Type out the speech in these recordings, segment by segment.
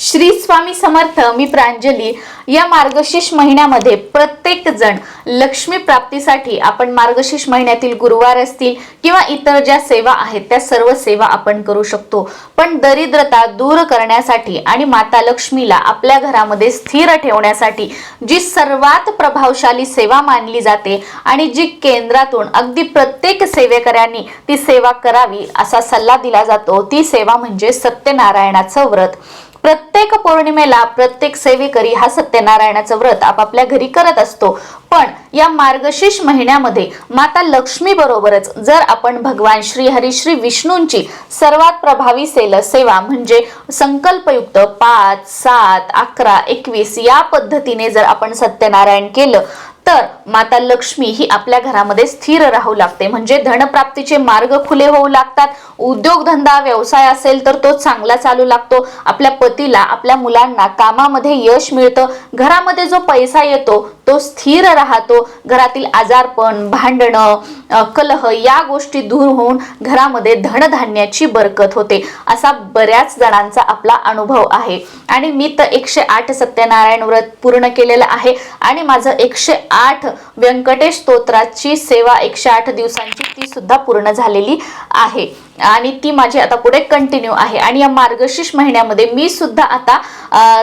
श्री स्वामी समर्थ मी प्रांजली. या मार्गशीर्ष महिन्यामध्ये प्रत्येक जण लक्ष्मी प्राप्तीसाठी आपण मार्गशीर्ष महिन्यातील गुरुवार असतील किंवा इतर ज्या सेवा आहेत त्या सर्व सेवा आपण करू शकतो. पण दरिद्रता दूर करण्यासाठी आणि माता लक्ष्मीला आपल्या घरामध्ये स्थिर ठेवण्यासाठी जी सर्वात प्रभावशाली सेवा मानली जाते आणि जी केंद्रातून अगदी प्रत्येक सेवेकऱ्यांनी ती सेवा करावी असा सल्ला दिला जातो ती सेवा म्हणजे सत्यनारायणाचं व्रत. प्रत्येक पौर्णिमेला प्रत्येक सेवेकरी हा सत्यनारायणाचं व्रत आपापल्या घरी करत असतो. पण या मार्गशीर्ष महिन्यामध्ये माता लक्ष्मी बरोबरच जर आपण भगवान श्री हरी श्री विष्णूंची सर्वात प्रभावी सेल सेवा म्हणजे संकल्पयुक्त पाच सात अकरा एकवीस या पद्धतीने जर आपण सत्यनारायण केलं तर माता लक्ष्मी ही आपल्या घरामध्ये स्थिर राहू लागते. म्हणजे धनप्राप्तीचे मार्ग खुले होऊ लागतात. उद्योगधंदा व्यवसाय असेल तर तो चांगला चालू लागतो. आपल्या पतीला आपल्या मुलांना कामामध्ये यश मिळतं. घरामध्ये जो पैसा येतो तो स्थिर राहतो. घरातील आजारपण भांडणं कलह या गोष्टी दूर होऊन घरामध्ये धनधान्याची बरकत होते. असा बऱ्याच जणांचा आपला अनुभव आहे. आणि मी तर एकशे आठ सत्यनारायण व्रत पूर्ण केलेलं आहे. आणि माझं एकशे आठ व्यंकटेश स्तोत्राची सेवा एकशे आठ दिवसांची ती सुद्धा पूर्ण झालेली आहे. आणि ती माझी आता पुढे कंटिन्यू आहे. आणि या मार्गशीर्ष महिन्यामध्ये मी सुद्धा आता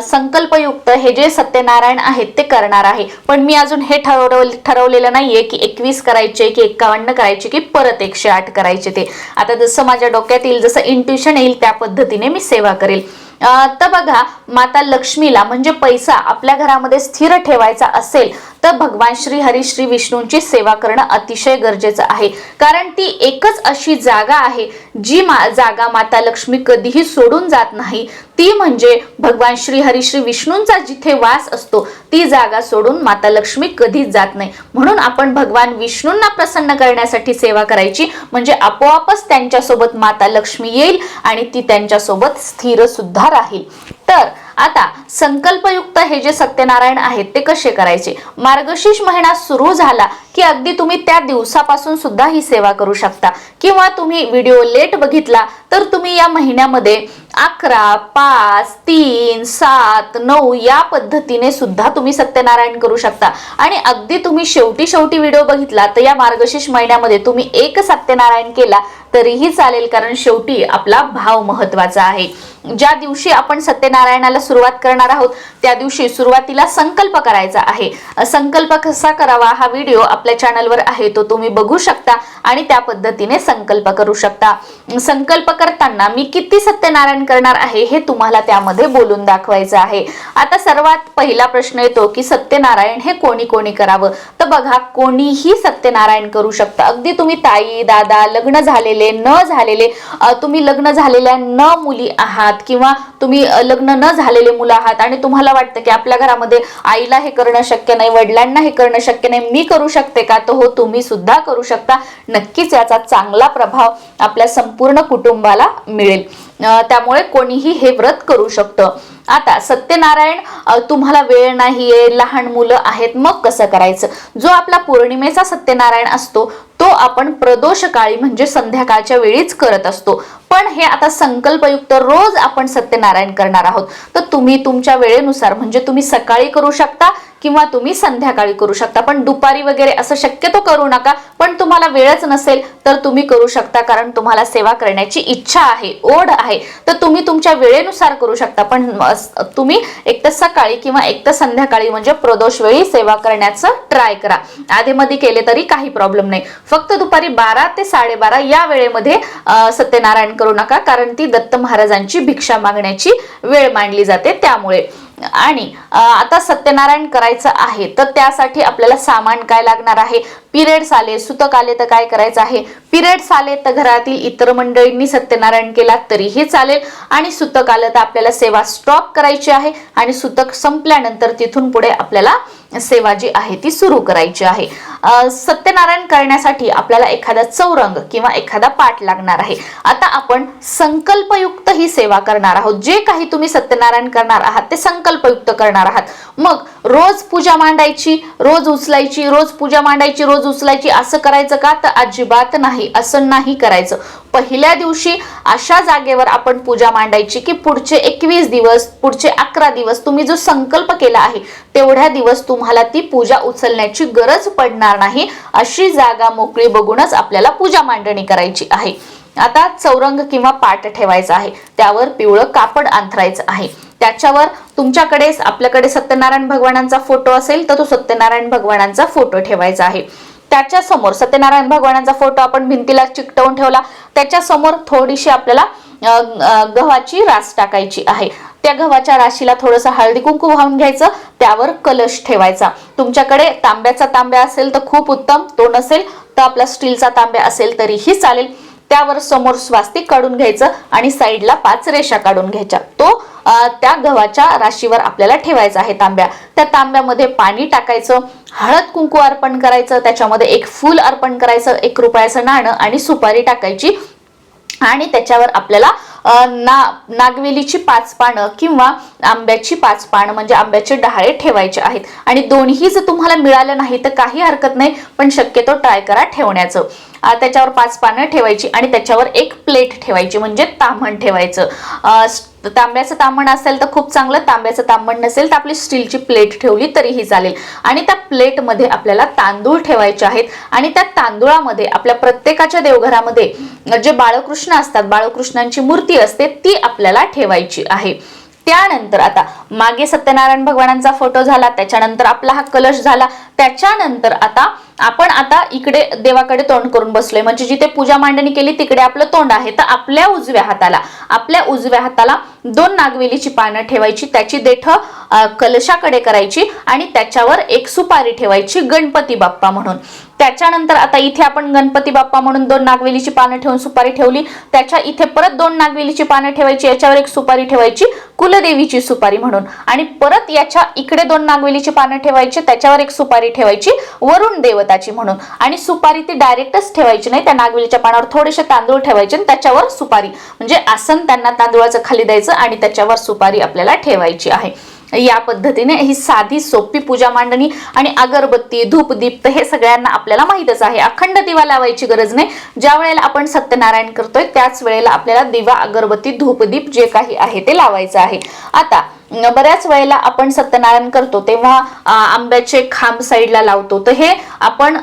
संकल्पयुक्त हे जे सत्यनारायण आहेत ते करणार आहे. पण मी अजून हे ठरव ठरवलेलं नाहीये की एकवीस करायचे की एकावन्न करायचे की परत एकशे आठ करायचे ते. आता जसं माझ्या डोक्यात येईल जसं इंट्युशन येईल त्या पद्धतीने मी सेवा करेल. तर बघा माता लक्ष्मीला म्हणजे पैसा आपल्या घरामध्ये स्थिर ठेवायचा असेल तर भगवान श्री हरी श्री विष्णूंची सेवा करणं अतिशय गरजेचं आहे. कारण ती एकच अशी जागा आहे जी मा जागा माता लक्ष्मी कधीही सोडून जात नाही. ती म्हणजे भगवान श्री हरी श्री विष्णूंचा जिथे वास असतो ती जागा सोडून माता लक्ष्मी कधीच जात नाही. म्हणून आपण भगवान विष्णूंना प्रसन्न करण्यासाठी सेवा करायची म्हणजे आपोआपच त्यांच्यासोबत माता लक्ष्मी येईल आणि ती त्यांच्यासोबत स्थिर सुद्धा राहील. तर आता संकल्पयुक्त हे जे सत्यनारायण आहेत ते कसे करायचे? मार्गशीर्ष महिना सुरू झाला की अगदी तुम्ही त्या दिवसापासून सुद्धा ही सेवा करू शकता. किंवा तुम्ही व्हिडिओ लेट बघितला तर तुम्ही या महिन्यामध्ये अकरा पाच तीन सात नऊ या पद्धतीने सुद्धा तुम्ही सत्यनारायण करू शकता. आणि अगदी तुम्ही शेवटी शेवटी व्हिडिओ बघितला तर या मार्गशीर्ष महिन्यामध्ये तुम्ही एक सत्यनारायण केला तरीही चालेल कारण शेवटी आपला भाव महत्त्वाचा आहे. ज्या दिवशी आपण सत्यनारायणाला सुरुवात करणार आहोत त्या दिवशी सुरुवातीला संकल्प करायचा आहे. संकल्प कसा करावा हा व्हिडिओ आपल्या चॅनलवर आहे तो तुम्ही बघू शकता आणि त्या पद्धतीने संकल्प करू शकता. संकल्प करताना मी किती सत्यनारायण करणार आहे हे तुम्हाला त्यामध्ये बोलून दाखवायचं आहे. आता सर्वात पहिला प्रश्न येतो की सत्यनारायण हे कोणी कोणी करावं? तर बघा कोणीही सत्यनारायण करू शकतं. अगदी तुम्ही ताई दादा लग्न झालेले न झालेले तुम्ही लग्न झालेल्या न मुली आहात किंवा तुम्ही लग्न न झालेले मुलं आहात आणि तुम्हाला वाटतं की आपल्या घरामध्ये आईला हे करणं शक्य नाही वडिलांना हे करणं शक्य नाही मी करू शकते का? तर हो तुम्ही सुद्धा करू शकता. नक्कीच याचा चांगला प्रभाव आपल्या संपूर्ण कुटुंब कुटुंबाला मिळेल. त्यामुळे कोणीही हे व्रत करू शकतं. आता सत्यनारायण तुम्हाला वेळ नाहीये लहान मुलं आहेत मग कसं करायचं? जो आपला पौर्णिमेचा सत्यनारायण असतो तो आपण प्रदोष काळी म्हणजे संध्याकाळच्या वेळीच करत असतो. पण हे आता संकल्पयुक्त रोज आपण सत्यनारायण करणार आहोत. तर तुम्ही तुमच्या वेळेनुसार म्हणजे तुम्ही सकाळी करू शकता किंवा तुम्ही संध्याकाळी करू शकता. पण दुपारी वगैरे असं शक्यतो करू नका. पण तुम्हाला वेळच नसेल तर तुम्ही करू शकता कारण तुम्हाला सेवा करण्याची इच्छा आहे ओढ आहे. तर तुम्ही तुमच्या वेळेनुसार करू शकता. पण तुम्ही एक तर सकाळी किंवा एक तर संध्याकाळी म्हणजे प्रदोष वेळी सेवा करण्याचं ट्राय करा. आधीमध्ये केले तरी काही प्रॉब्लेम नाही. फक्त दुपारी बारा ते साडेबारा या वेळेमध्ये सत्यनारायण करू नका कारण ती दत्त महाराजांची भिक्षा मागण्याची वेळ मांडली जाते त्यामुळे. आणि आता सत्यनारायण करायचं आहे तर त्यासाठी आपल्याला सामान काय लागणार आहे? पिरियड्स आले सुतक आले तर काय करायचं आहे? पिरियड्स आले तर घरातील इतर मंडळींनी सत्यनारायण केला तरीही चालेल. आणि सुतक आलं तर आपल्याला सेवा स्टॉप करायची आहे. आणि सुतक संपल्यानंतर तिथून पुढे आपल्याला सेवा जी आहे ती सुरू करायची आहे. सत्यनारायण करण्यासाठी आपल्याला एखादा चौरंग किंवा एखादा पाठ लागणार आहे. आता आपण संकल्पयुक्त ही सेवा करणार आहोत. जे काही तुम्ही सत्यनारायण करणार आहात ते संकल्पयुक्त करणार आहात. मग रोज पूजा मांडायची रोज उचलायची रोज पूजा मांडायची रोज उचलायची असं करायचं का? तर अजिबात नाही. असं नाही करायचं. पहिल्या दिवशी अशा जागेवर आपण पूजा मांडायची की पुढचे एकवीस दिवस पुढचे अकरा दिवस तुम्ही जो संकल्प केला आहे तेवढ्या दिवस तुम्हाला ती पूजा उचलण्याची गरज पडणार नाही अशी जागा मोकळी बघूनच आपल्याला पूजा मांडणी करायची आहे. आता चौरंग किंवा पाट ठेवायचा आहे त्यावर पिवळं कापड अंथरायचं आहे. त्याच्यावर तुमच्याकडे आपल्याकडे सत्यनारायण भगवानांचा फोटो असेल तर तो सत्यनारायण भगवानांचा फोटो ठेवायचा आहे. त्याच्यासमोर सत्यनारायण भगवानांचा फोटो आपण भिंतीला चिकटवून ठेवला त्याच्यासमोर थोडीशी आपल्याला गव्हाची रास टाकायची आहे. त्या गव्हाच्या राशीला थोडंसं हळदी कुंकू वाहून घ्यायचं त्यावर कलश ठेवायचा. तुमच्याकडे तांब्याचा तांब्या असेल तर खूप उत्तम तो नसेल तर आपला स्टीलचा तांब्या असेल तरीही चालेल. त्यावर समोर स्वास्तिक काढून घ्यायचं आणि साईडला पाच रेषा काढून घ्यायच्या. तो त्या गव्हाच्या राशीवर आपल्याला ठेवायचा आहे तांब्या. त्या तांब्यामध्ये पाणी टाकायचं हळद कुंकू अर्पण करायचं त्याच्यामध्ये एक फूल अर्पण करायचं एक रुपयाचं नाणं आणि सुपारी टाकायची. आणि त्याच्यावर आपल्याला ना नागवेलीची पाच पानं किंवा आंब्याची पाच पानं म्हणजे आंब्याचे डहाळे ठेवायचे आहेत. आणि दोन्ही जर तुम्हाला मिळालं नाही तर काही हरकत नाही पण शक्यतो ट्राय करा ठेवण्याचं. त्याच्यावर पाच पानं ठेवायची आणि त्याच्यावर एक प्लेट ठेवायची म्हणजे ताम्हण ठेवायचं. तांब्याचं तांबण असेल तर खूप चांगलं तांब्याचं तांबण नसेल तर आपली स्टीलची प्लेट ठेवली तरीही चालेल. आणि त्या प्लेटमध्ये आपल्याला तांदूळ ठेवायचे आहेत आणि त्या तांदूळामध्ये आपल्या प्रत्येकाच्या देवघरामध्ये जे बाळकृष्ण असतात बाळकृष्णांची मूर्ती असते ती आपल्याला ठेवायची आहे. त्यानंतर आता मागे सत्यनारायण भगवानांचा फोटो झाला त्याच्यानंतर आपला हा कलश झाला त्याच्यानंतर आता आपण आता इकडे देवाकडे तोंड करून बसलोय. म्हणजे जिथे पूजा मांडणी केली तिकडे आपलं तोंड आहे. तर आपल्या उजव्या हाताला आपल्या उजव्या हाताला दोन नागवेलीची पानं ठेवायची त्याची देठ कलशाकडे करायची आणि त्याच्यावर एक सुपारी ठेवायची गणपती बाप्पा म्हणून. त्याच्यानंतर आता इथे आपण गणपती बाप्पा म्हणून दोन नागवेलीची पानं ठेवून सुपारी ठेवली. त्याच्या इथे परत दोन नागवेलीची पानं ठेवायची याच्यावर एक सुपारी ठेवायची कुलदेवीची सुपारी म्हणून. आणि परत याच्या इकडे दोन नागवेलीची पानं ठेवायची त्याच्यावर एक सुपारी ठेवायची वरुण देवताची म्हणून. आणि सुपारी ती डायरेक्टच ठेवायची नाही त्या नागवेलीच्या पानावर थोडेसे तांदूळ ठेवायचे आणि त्याच्यावर सुपारी. म्हणजे आसन त्यांना तांदूळाचं खाली द्यायचं आणि त्याच्यावर सुपारी आपल्याला ठेवायची आहे. या पद्धतीने ही साधी सोपी पूजा मांडणी आणि अगरबत्ती धूप दीप्त हे सगळ्यांना आपल्याला माहीतच आहे. अखंड दिवा लावायची गरज नाही. ज्या वेळेला आपण सत्यनारायण करतोय त्याच वेळेला आपल्याला दिवा अगरबत्ती धूपदीप जे काही आहे ते लावायचं आहे. आता बऱ्याच वेळेला आपण सत्यनारायण करतो तेव्हा आंब्याचे खांब साईडला लावतो. तर हे आपण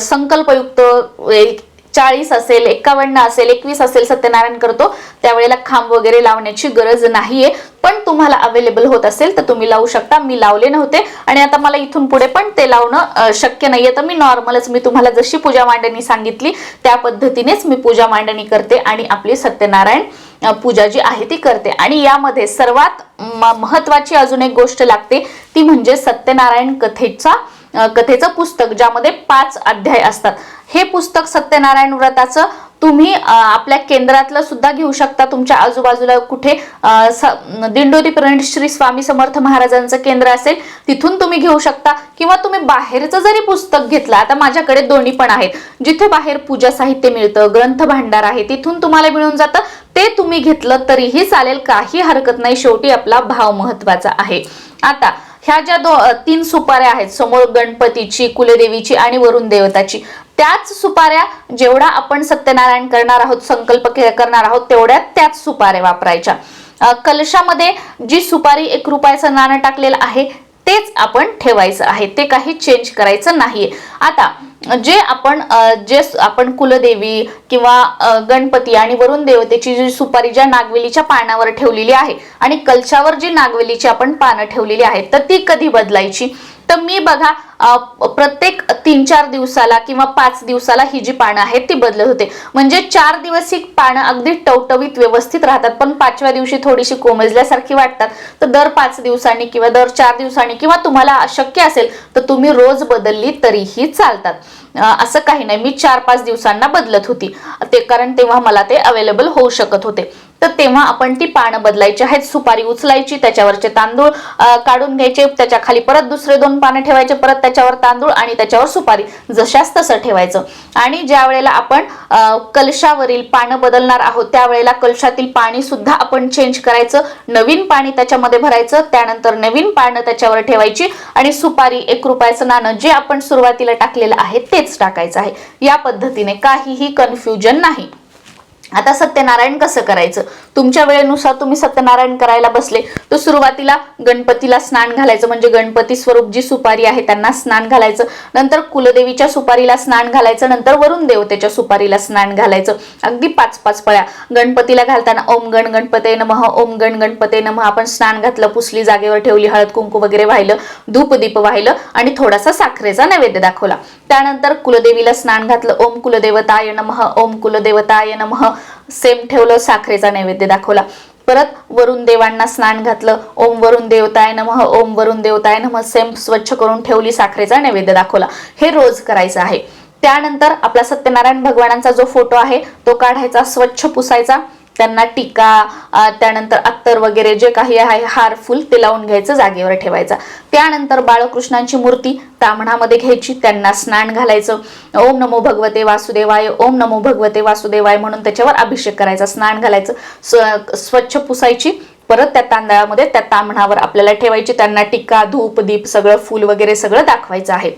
संकल्पयुक्त एक चाळीस असेल एकावन्न असेल एकवीस असेल सत्यनारायण करतो त्यावेळेला खांब वगैरे लावण्याची गरज नाहीये. पण तुम्हाला अवेलेबल होत असेल तर तुम्ही लावू शकता. मी लावले नव्हते आणि आता मला इथून पुढे पण ते लावणं शक्य नाहीये. तर मी नॉर्मलच मी तुम्हाला जशी पूजा मांडणी सांगितली त्या पद्धतीनेच मी पूजा मांडणी करते आणि आपली सत्यनारायण पूजा जी आहे ती करते. आणि यामध्ये सर्वात महत्वाची अजून एक गोष्ट लागते ती म्हणजे सत्यनारायण कथेचा कथेचं पुस्तक ज्यामध्ये पाच अध्याय असतात. हे पुस्तक सत्यनारायण व्रताचं तुम्ही आपल्या केंद्रातलं सुद्धा घेऊ शकता. तुमच्या आजूबाजूला कुठे दिंडोरी प्रणित श्री स्वामी समर्थ महाराजांचं केंद्र असेल तिथून तुम्ही घेऊ शकता. किंवा तुम्ही बाहेरचं जरी पुस्तक घेतलं आता माझ्याकडे दोन्ही पण आहेत. जिथे बाहेर पूजा साहित्य मिळतं ग्रंथ भांडार आहे तिथून तुम्हाला मिळून जातं. ते तुम्ही घेतलं तरीही चालेल काही हरकत नाही. शेवटी आपला भाव महत्त्वाचा आहे. आता ह्या ज्या दो तीन सुपाऱ्या आहेत समोर गणपतीची कुलदेवीची आणि वरुण देवताची त्याच सुपाऱ्या जेवढा आपण सत्यनारायण करणार आहोत संकल्प के- करणार आहोत तेवढ्या त्याच सुपाऱ्या वापरायच्या. कलशामध्ये जी सुपारी एक रुपयाचं नाणं टाकलेलं आहे तेच आपण ठेवायचं आहे. ते काही चेंज करायचं नाहीये. आता जे आपण जे आपण कुलदेवी किंवा गणपती आणि वरुण देवतेची जी सुपारी ज्या नागवेलीच्या पानावर ठेवलेली आहे आणि कलशावर जी नागवेलीची आपण पानं ठेवलेली आहेत तर ती कधी बदलायची? तर मी बघा प्रत्येक तीन चार दिवसाला किंवा पाच दिवसाला ही जी पानं आहेत ती बदलत होते. म्हणजे चार दिवस ही पानं अगदी टवटवीत व्यवस्थित राहतात पण पाचव्या दिवशी थोडीशी कोमेजल्यासारखी वाटतात. तर दर पाच दिवसांनी किंवा दर चार दिवसांनी किंवा तुम्हाला शक्य असेल तर तुम्ही रोज बदलली तरीही चालतात. असं काही नाही. मी चार पाच दिवसांना बदलत होती. ते कारण तेव्हा मला ते अवेलेबल होऊ शकत होते. तर तेव्हा आपण ती पानं बदलायची आहेत. सुपारी उचलायची त्याच्यावरचे तांदूळ काढून घ्यायचे त्याच्याखाली परत दुसरे दोन पानं ठेवायचे परत त्याच्यावर तांदूळ आणि त्याच्यावर सुपारी जशाच तसं ठेवायचं. आणि ज्या वेळेला आपण कलशावरील पानं बदलणार आहोत त्यावेळेला कलशातील पाणी सुद्धा आपण चेंज करायचं. नवीन पाणी त्याच्यामध्ये भरायचं त्यानंतर नवीन पानं त्याच्यावर ठेवायची आणि सुपारी एक रुपयाचं नाणं जे आपण सुरुवातीला टाकलेलं आहे तेच टाकायचं आहे. या पद्धतीने काहीही कन्फ्युजन नाही. आता सत्यनारायण कसं करायचं? तुमच्या वेळेनुसार तुम्ही सत्यनारायण करायला बसले. तर सुरुवातीला गणपतीला स्नान घालायचं. म्हणजे गणपती स्वरूप जी सुपारी आहे त्यांना स्नान घालायचं. नंतर कुलदेवीच्या सुपारीला स्नान घालायचं. नंतर वरुण देवतेच्या सुपारीला स्नान घालायचं. अगदी पाच पाच पळ्या. गणपतीला घालताना ओम गण गणपते नमः ओम गण गणपते नमः. आपण स्नान घातलं पुसली जागेवर ठेवली हळद कुंकू वगैरे वाहिलं धूप दीप वाहिलं आणि थोडासा साखरेचा नैवेद्य दाखवला. त्यानंतर कुलदेवीला स्नान घातलं. ओम कुलदेवताय नमः ओम कुलदेवताय नमः. सेम ठेवलं साखरेचा नैवेद्य दाखवला. परत वरुण देवांना स्नान घातलं. ओम वरुण देवताय नमः ओम वरुण देवताय नमः सेम स्वच्छ करून ठेवली साखरेचा नैवेद्य दाखवला. हे रोज करायचं आहे. त्यानंतर आपला सत्यनारायण भगवानांचा जो फोटो आहे तो काढायचा स्वच्छ पुसायचा. त्यांना टीका त्यानंतर अत्तर वगैरे जे काही आहे हार फुल ते लावून घ्यायचं जागेवर ठेवायचा. त्यानंतर बाळकृष्णांची मूर्ती ताम्हणामध्ये घ्यायची त्यांना स्नान घालायचं. ओम नमो भगवते वासुदेवाय ओम नमो भगवते वासुदेवाय म्हणून त्याच्यावर अभिषेक करायचा स्नान घालायचं. स्वच्छ पुसायची परत त्या तांदळामध्ये त्या ताम्हणावर आपल्याला ठेवायची त्यांना टिका धूप दीप सगळं फुल वगैरे सगळं दाखवायचं आहे.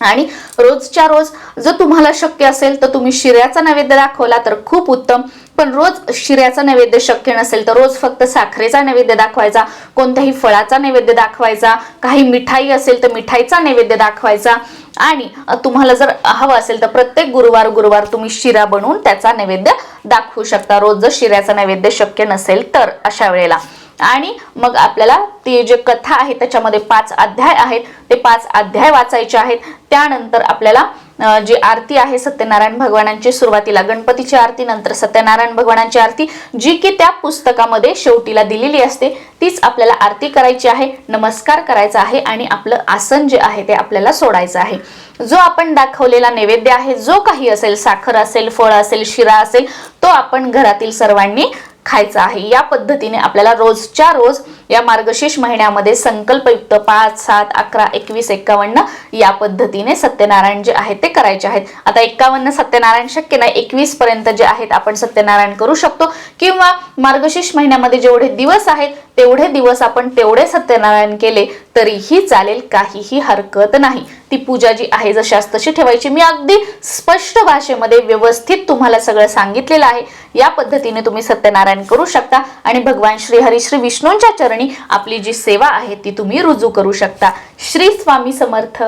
आणि रोजच्या रोज जर तुम्हाला शक्य असेल तर तुम्ही शिऱ्याचा नैवेद्य दाखवला तर खूप उत्तम. पण रोज शिऱ्याचा नैवेद्य शक्य नसेल तर रोज फक्त साखरेचा नैवेद्य दाखवायचा कोणत्याही फळाचा नैवेद्य दाखवायचा काही मिठाई असेल तर मिठाईचा नैवेद्य दाखवायचा. आणि तुम्हाला जर हवं असेल तर प्रत्येक गुरुवार गुरुवार तुम्ही शिरा बनवून त्याचा नैवेद्य दाखवू शकता. रोज जर शिऱ्याचा नैवेद्य शक्य नसेल तर अशा वेळेला. आणि मग आपल्याला ती जे कथा आहे त्याच्यामध्ये पाच अध्याय आहेत. ते पाच अध्याय वाचायचे आहेत. त्यानंतर आपल्याला जी आरती आहे सत्यनारायण भगवानांची सुरुवातीला गणपतीची आरती नंतर सत्यनारायण भगवानांची आरती जी की त्या पुस्तकामध्ये शेवटीला दिलेली असते. तीच आपल्याला आरती करायची आहे नमस्कार करायचा आहे आणि आपलं आसन जे आहे ते आपल्याला सोडायचं आहे. जो आपण दाखवलेला नैवेद्य आहे जो काही असेल साखर असेल फळ असेल शिरा असेल तो आपण घरातील सर्वांनी खायचा आहे. या पद्धतीने आपल्याला रोजच्या रोज या मार्गशीर्ष महिन्यामध्ये संकल्पयुक्त पाच सात अकरा एकवीस एक्कावन्न या पद्धतीने सत्यनारायण जे आहेत ते करायचे आहेत. आता एक्कावन्न सत्यनारायण शक्य नाही. एकवीस पर्यंत जे आहेत आपण सत्यनारायण करू शकतो. किंवा मार्गशीर्ष महिन्यामध्ये जेवढे दिवस आहेत तेवढे दिवस आपण तेवढे सत्यनारायण केले तरीही चालेल काहीही हरकत नाही. ती पूजा जी आहे जशास तशी ठेवायची. मी अगदी स्पष्ट भाषेमध्ये व्यवस्थित तुम्हाला सगळं सांगितलेलं आहे. या पद्धतीने तुम्ही सत्यनारायण करू शकता आणि भगवान श्री हरी श्री विष्णूंच्या चरणी आपली जी सेवा आहे ती तुम्ही रुजू करू शकता. श्री स्वामी समर्थ.